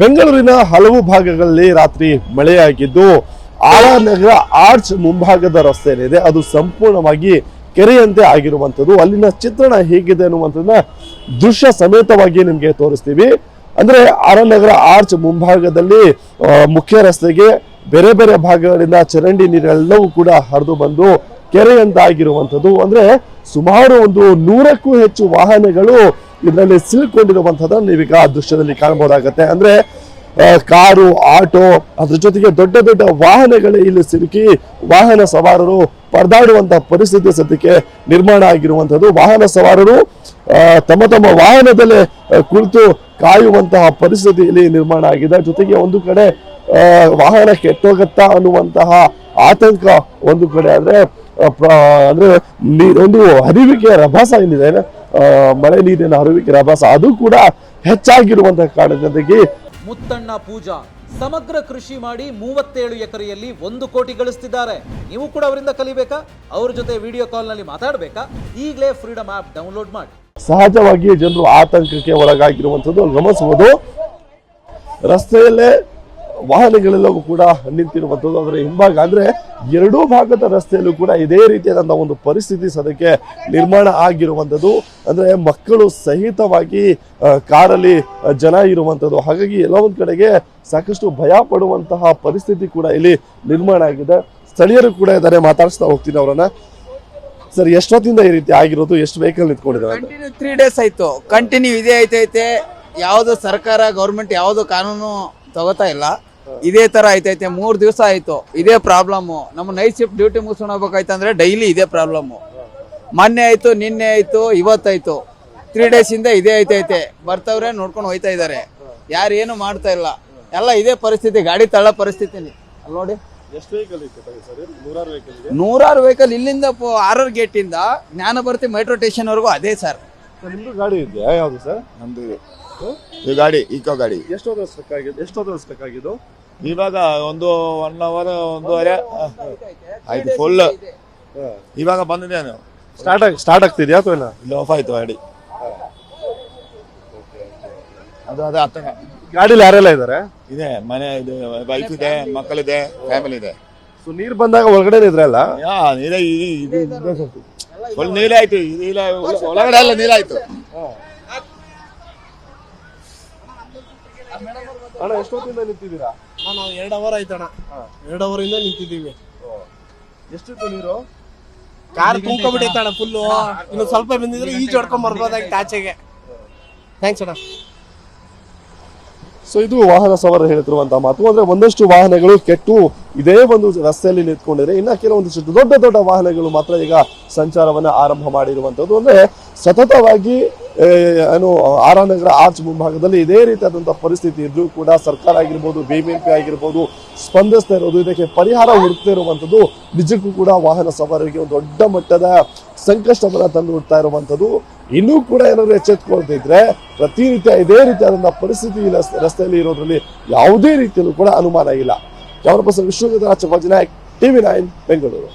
ಬೆಂಗಳೂರಿನ ಹಲವು ಭಾಗಗಳಲ್ಲಿ ರಾತ್ರಿ ಮಳೆಯಾಗಿದ್ದು, ಆಳನಗರ ಆರ್ಚ್ ಮುಂಭಾಗದ ರಸ್ತೆ ಏನಿದೆ ಅದು ಸಂಪೂರ್ಣವಾಗಿ ಕೆರೆಯಂತೆ ಆಗಿರುವಂಥದ್ದು. ಅಲ್ಲಿನ ಚಿತ್ರಣ ಹೇಗಿದೆ ಅನ್ನುವಂಥದ್ದನ್ನ ದೃಶ್ಯ ಸಮೇತವಾಗಿ ನಿಮಗೆ ತೋರಿಸ್ತೀವಿ. ಅಂದ್ರೆ ಆರನಗರ ಆರ್ಚ್ ಮುಂಭಾಗದಲ್ಲಿ ಮುಖ್ಯ ರಸ್ತೆಗೆ ಬೇರೆ ಬೇರೆ ಭಾಗಗಳಿಂದ ಚರಂಡಿ ನೀರೆಲ್ಲವೂ ಕೂಡ ಹರಿದು ಬಂದು ಕೆರೆಯಂತಾಗಿರುವಂಥದ್ದು. ಅಂದ್ರೆ ಸುಮಾರು ಒಂದು ನೂರಕ್ಕೂ ಹೆಚ್ಚು ವಾಹನಗಳು ಇದರಲ್ಲಿ ಸಿಲುಕೊಂಡಿರುವಂಥದ್ದನ್ನು ನೀವೀಗ ಆ ದೃಶ್ಯದಲ್ಲಿ ಕಾಣಬಹುದಾಗತ್ತೆ. ಅಂದರೆ ಕಾರು, ಆಟೋ, ಅದ್ರ ಜೊತೆಗೆ ದೊಡ್ಡ ದೊಡ್ಡ ವಾಹನಗಳೇ ಇಲ್ಲಿ ಸಿಲುಕಿ ವಾಹನ ಸವಾರರು ಪರದಾಡುವಂತ ಪರಿಸ್ಥಿತಿ ಸದ್ಯಕ್ಕೆ ನಿರ್ಮಾಣ ಆಗಿರುವಂಥದ್ದು. ವಾಹನ ಸವಾರರು ತಮ್ಮ ತಮ್ಮ ವಾಹನದಲ್ಲೇ ಕುಳಿತು ಕಾಯುವಂತಹ ಪರಿಸ್ಥಿತಿ ಇಲ್ಲಿ ನಿರ್ಮಾಣ ಆಗಿದೆ. ಜೊತೆಗೆ ಒಂದು ಕಡೆ ವಾಹನ ಕೆಟ್ಟೋಗತ್ತಾ ಅನ್ನುವಂತಹ ಆತಂಕ ಒಂದು ಕಡೆ. ಅಂದ್ರೆ ಅಂದ್ರೆ ಒಂದು ಹರಿವಿಕೆ ರಭಸ ಏನಿದೆ ಮಳೆ ನೀರಿನ ಹರಿವಿಕೆ ರಭಸ ಅದು ಕೂಡ ಹೆಚ್ಚಾಗಿರುವಂತಹ ಜೊತೆಗೆ ಮುತ್ತಣ್ಣ ಪೂಜಾ ಸಮಗ್ರ ಕೃಷಿ ಮಾಡಿ ಮೂವತ್ತೇಳು ಎಕರೆಯಲ್ಲಿ ಒಂದು ಕೋಟಿ ಗಳಿಸ್ತಿದ್ದಾರೆ. ನೀವು ಕೂಡ ಅವರಿಂದ ಕಲಿಬೇಕಾ? ಅವ್ರ ಜೊತೆ ವಿಡಿಯೋ ಕಾಲ್ನಲ್ಲಿ ಮಾತಾಡಬೇಕಾ? ಈಗಲೇ ಫ್ರೀಡಮ್ ಆ್ಯಪ್ ಡೌನ್ಲೋಡ್ ಮಾಡಿ. ಸಹಜವಾಗಿ ಜನರು ಆತಂಕಕ್ಕೆ ಒಳಗಾಗಿರುವಂಥದ್ದು. ಗಮನಿಸಬಹುದು ರಸ್ತೆಯಲ್ಲೇ ವಾಹನಗಳೆಲ್ಲವೂ ಕೂಡ ನಿಂತಿರುವಂಥದ್ದು. ಅದರ ಹಿಂಭಾಗ ಅಂದರೆ ಎರಡೂ ಭಾಗದ ರಸ್ತೆಯಲ್ಲೂ ಕೂಡ ಇದೇ ರೀತಿಯಾದಂಥ ಒಂದು ಪರಿಸ್ಥಿತಿ ಸದ್ಯಕ್ಕೆ ನಿರ್ಮಾಣ ಆಗಿರುವಂಥದ್ದು. ಅಂದರೆ ಮಕ್ಕಳು ಸಹಿತವಾಗಿ ಕಾರಲ್ಲಿ ಜನ ಇರುವಂಥದ್ದು. ಹಾಗಾಗಿ ಎಲ್ಲ ಒಂದು ಕಡೆಗೆ ಸಾಕಷ್ಟು ಭಯ ಪಡುವಂತಹ ಪರಿಸ್ಥಿತಿ ಕೂಡ ಇಲ್ಲಿ ನಿರ್ಮಾಣ ಆಗಿದೆ. ಸ್ಥಳೀಯರು ಕೂಡ ಇದ್ದಾರೆ, ಮಾತಾಡಿಸ್ತಾ ಹೋಗ್ತೀನಿ ಅವರನ್ನ. ಸರ್, ಎಷ್ಟೊತ್ತಿಂದ ಈ ರೀತಿ ಆಗಿರೋದು? ಎಷ್ಟು ವೆಹಿಕಲ್ ನಿಂತ್ಕೊಂಡಿದ್ದಾರೆ ತ್ರೀ ಡೇಸ್ ಆಯಿತು. ಕಂಟಿನ್ಯೂ ಇದೇ ಐತೈತೆ. ಯಾವುದು ಸರ್ಕಾರ ಗೌರ್ಮೆಂಟ್ ಯಾವುದು ಕಾನೂನು ತಗೋತಾ ಇಲ್ಲ. ಇದೇ ತರ ಐತೈತೆ ಮೂರ್ ದಿವಸ ಆಯ್ತು. ಇದೇ ಪ್ರಾಬ್ಲಮ್ ನಮ್ಮ ನೈಟ್ ಶಿಫ್ಟ್ ಡ್ಯೂಟಿ ಮುಗಿಸ್ಕೊಂಡು ಹೋಗ್ಬೇಕಾಯ್ತಂದ್ರೆ ಡೈಲಿ ಇದೇ ಪ್ರಾಬ್ಲಮ್ ಮೊನ್ನೆ ಆಯ್ತು ನಿನ್ನೆ ಆಯ್ತು ಇವತ್ತಾಯ್ತು. ತ್ರೀ ಡೇಸ್ ಇಂದ ಇದೇ ಐತೈತೆ ಬರ್ತವ್ರೆ ನೋಡ್ಕೊಂಡು ಹೋಯ್ತಾ ಇದಾರೆ. ಯಾರು ಏನು ಮಾಡ್ತಾ ಇಲ್ಲ. ಎಲ್ಲ ಇದೇ ಪರಿಸ್ಥಿತಿ ಗಾಡಿ ತಳ್ಳೋ ಪರಿಸ್ಥಿತಿ ನೋಡಿ. ನೂರಾರು ವೆಹಿಕಲ್ ಇಲ್ಲಿಂದ ಆರ್ ಆರ್ ಗೇಟ್ ಇಂದ ಜ್ಞಾನಭರ್ತಿ ಮೆಟ್ರೋ ಸ್ಟೇಷನ್ ವರೆಗೂ ಅದೇ ಸರ್. ಗಾಡಿ ಇದೆಯಾ? ಯಾವುದು ಸರ್? ನಮ್ದು ಈ ಗಾಡಿ ಇಕೋ ಗಾಡಿ. ಎಷ್ಟು ಬೇಕಾಗಿದ್ದು ಎಷ್ಟೊತ್ತು ಬೇಕಾಗಿದ್ದು ಇವಾಗ ಒಂದು ಒನ್ ಅವರ್ ಒಂದೂವರೆ ಆಯ್ತು ಫುಲ್ ಇವಾಗ ಬಂದಿದೆ ನಾನು ಸ್ಟಾರ್ಟ್ ಆಗಿ ಸ್ಟಾರ್ಟ್ ಆಗ್ತಿದ್ಯಾ ಅಥವಾ ಇಲ್ಲ? ಇಲ್ಲಿ ಆಫ್ ಆಯ್ತು ಗಾಡಿ. ಅದು ಅದೇ ಹತ್ತ ಗಾಡಿಲಿ ಯಾರೆಲ್ಲ ಇದ್ದಾರೆ ಇದೆ ಮನೆ ಇದೆ ವೈಫ್ ಇದೆ ಮಕ್ಕಳಿದೆ ಫ್ಯಾಮಿಲಿ ಇದೆ. ಸೊ ನೀರು ಬಂದಾಗ ಒಳಗಡೆ ಇದ್ರಲ್ಲ ಯಾ ನೀರೇ ಇದು ಫುಲ್ ನೀರಾಯ್ತು ಇಲ್ಲ ಒಳಗಡೆ ಎಲ್ಲ ನೀರಾಯ್ತು. ಅಣ್ಣ ಎಷ್ಟೊತ್ತಿಂದ ನಿಂತಿದ್ದೀರಾ? ನಾನು ನಾವು ಎರಡು ಅವರ್ ಆಯ್ತಣ್ಣ. ಎರಡು ಅವರ್ ಇಂದ ನಿಂತಿದ್ದೀವಿ. ಎಷ್ಟಿತ್ತು ನೀರು? ಕಾರ್ ತುಂಬ್ಕೊಬಿಟ್ಟೈತಣ್ಣ ಫುಲ್ಲು ಇನ್ನು ಸ್ವಲ್ಪ ಬಂದಿದ್ರೆ ಈಜ್ ಹೊಡ್ಕೊಂಡ್ ಬರ್ಬೋದಾಗಿತ್ತು ಆಚೆಗೆ ಥ್ಯಾಂಕ್ಸ್ ಅಣ್ಣ. ಸೊ ಇದು ವಾಹನ ಸವಾರ ಹೇಳ್ತಿರುವಂತಹ ಮಾತು. ಅಂದ್ರೆ ಒಂದಷ್ಟು ವಾಹನಗಳು ಕೆಟ್ಟು ಇದೇ ಒಂದು ರಸ್ತೆಯಲ್ಲಿ ನಿಂತ್ಕೊಂಡಿದ್ರೆ ಇನ್ನ ಕೆಲವೊಂದಿಷ್ಟು ದೊಡ್ಡ ದೊಡ್ಡ ವಾಹನಗಳು ಮಾತ್ರ ಈಗ ಸಂಚಾರವನ್ನ ಆರಂಭ ಮಾಡಿರುವಂತದ್ದು ಅಂದ್ರೆ ಸತತವಾಗಿ ಏನು ಆರಾನಗರ ಆರ್ಚ್ ಮುಂಭಾಗದಲ್ಲಿ ಇದೇ ರೀತಿಯಾದಂಥ ಪರಿಸ್ಥಿತಿ ಇದ್ರೂ ಕೂಡ ಸರ್ಕಾರ ಆಗಿರ್ಬೋದು, ಬಿಬಿಎಂಪಿ ಆಗಿರ್ಬೋದು, ಸ್ಪಂದಿಸ್ತಾ ಇರೋದು, ಇದಕ್ಕೆ ಪರಿಹಾರ ಹುಡುಕ್ತಾ ಇರುವಂಥದ್ದು, ನಿಜಕ್ಕೂ ಕೂಡ ವಾಹನ ಸವಾರರಿಗೆ ಒಂದು ದೊಡ್ಡ ಮಟ್ಟದ ಸಂಕಷ್ಟವನ್ನು ತಂದು ಹುಡ್ತಾ ಇರುವಂಥದ್ದು. ಇನ್ನೂ ಕೂಡ ಏನಾದ್ರು ಎಚ್ಚೆತ್ಕೊಳ್ತಿದ್ರೆ ಪ್ರತಿನಿತ್ಯ ಇದೇ ರೀತಿಯಾದಂಥ ಪರಿಸ್ಥಿತಿ ರಸ್ತೆಯಲ್ಲಿ ಇರೋದ್ರಲ್ಲಿ ಯಾವುದೇ ರೀತಿಯಲ್ಲೂ ಕೂಡ ಅನುಮಾನ ಇಲ್ಲ. Camera person Vishwanath Raj Nayak, TV nine, Bengaluru.